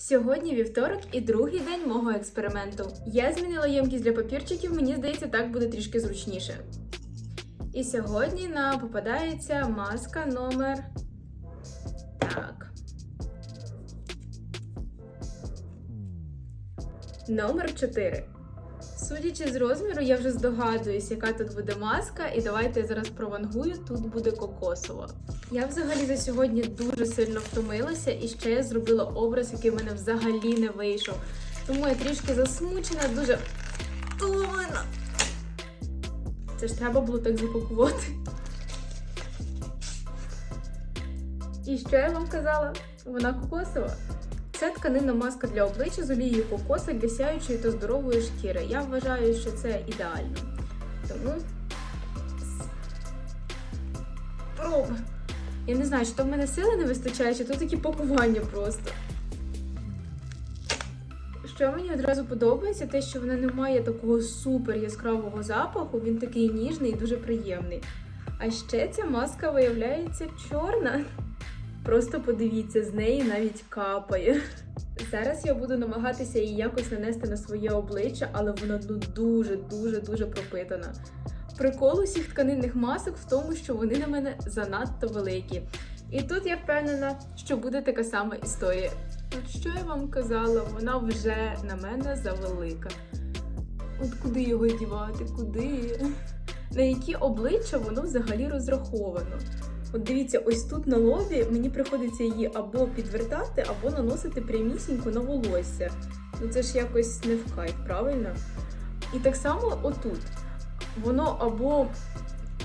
Сьогодні вівторок і другий день мого експерименту. Я змінила ємкість для папірчиків, мені здається, так буде трішки зручніше. І сьогодні нам попадається маска номер. Так. Номер 4. Судячи з розміру, я вже здогадуюсь, яка тут буде маска, і давайте я зараз провангую, тут буде кокосова. Я взагалі за сьогодні дуже сильно втомилася, і ще я зробила образ, який в мене взагалі не вийшов. Тому я трішки засмучена, дуже втомлена. Це ж треба було так запакувати. І що я вам казала? Вона кокосова. Це тканинна маска для обличчя з олією кокоса для сяючої та здорової шкіри. Я вважаю, що це ідеально. Тому Проба. Я не знаю, чи то в мене сили не вистачає, чи то такі пакування просто. Що мені одразу подобається, те, що вона не має такого супер яскравого запаху, він такий ніжний і дуже приємний. А ще ця маска виявляється чорна. Просто подивіться, з неї навіть капає. Зараз я буду намагатися її якось нанести на своє обличчя, але вона ну дуже дуже дуже пропитана. Прикол усіх тканинних масок в тому, що вони на мене занадто великі. І тут я впевнена, що буде така сама історія. От що я вам казала, вона вже на мене завелика. От куди його дівати? Куди? На які обличчя воно взагалі розраховано? От дивіться, ось тут на лобі мені приходиться її або підвертати, або наносити прямісінько на волосся. Ну це ж якось не в кайф, правильно? І так само отут. Воно або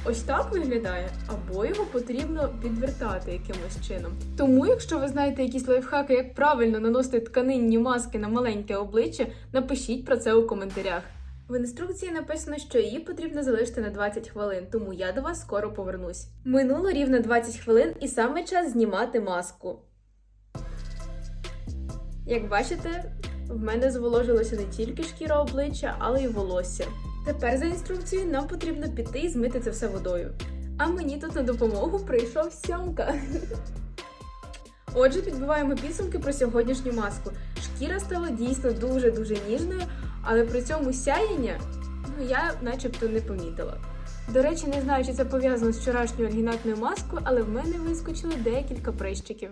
ось так виглядає, або його потрібно підвертати якимось чином. Тому, якщо ви знаєте якісь лайфхаки, як правильно наносити тканинні маски на маленьке обличчя, напишіть про це у коментарях. В інструкції написано, що її потрібно залишити на 20 хвилин, тому я до вас скоро повернусь. Минуло рівно 20 хвилин, і саме час знімати маску. Як бачите, в мене зволожилося не тільки шкіра обличчя, але й волосся. Тепер за інструкцією нам потрібно піти і змити це все водою. А мені тут на допомогу прийшов сьомка. Отже, підбиваємо підсумки про сьогоднішню маску. Шкіра стала дійсно дуже-дуже ніжною, але при цьому сяєння ну, я начебто не помітила. До речі, не знаю, чи це пов'язано з вчорашньою альгінатною маскою, але в мене вискочило декілька прищиків.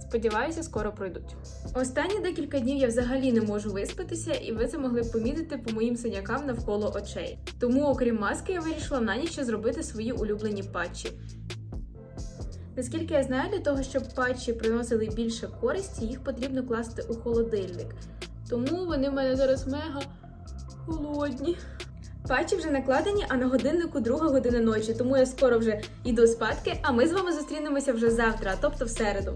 Сподіваюся, скоро пройдуть. Останні декілька днів я взагалі не можу виспатися, і ви це могли б помітити по моїм синякам навколо очей. Тому, окрім маски, я вирішила на ніч зробити свої улюблені патчі. Наскільки я знаю, для того, щоб патчі приносили більше користі, їх потрібно класти у холодильник. Тому вони в мене зараз мега холодні. Патчі вже накладені, а на годиннику друга година ночі, тому я скоро вже йду спадки, а ми з вами зустрінемося вже завтра, тобто в середу.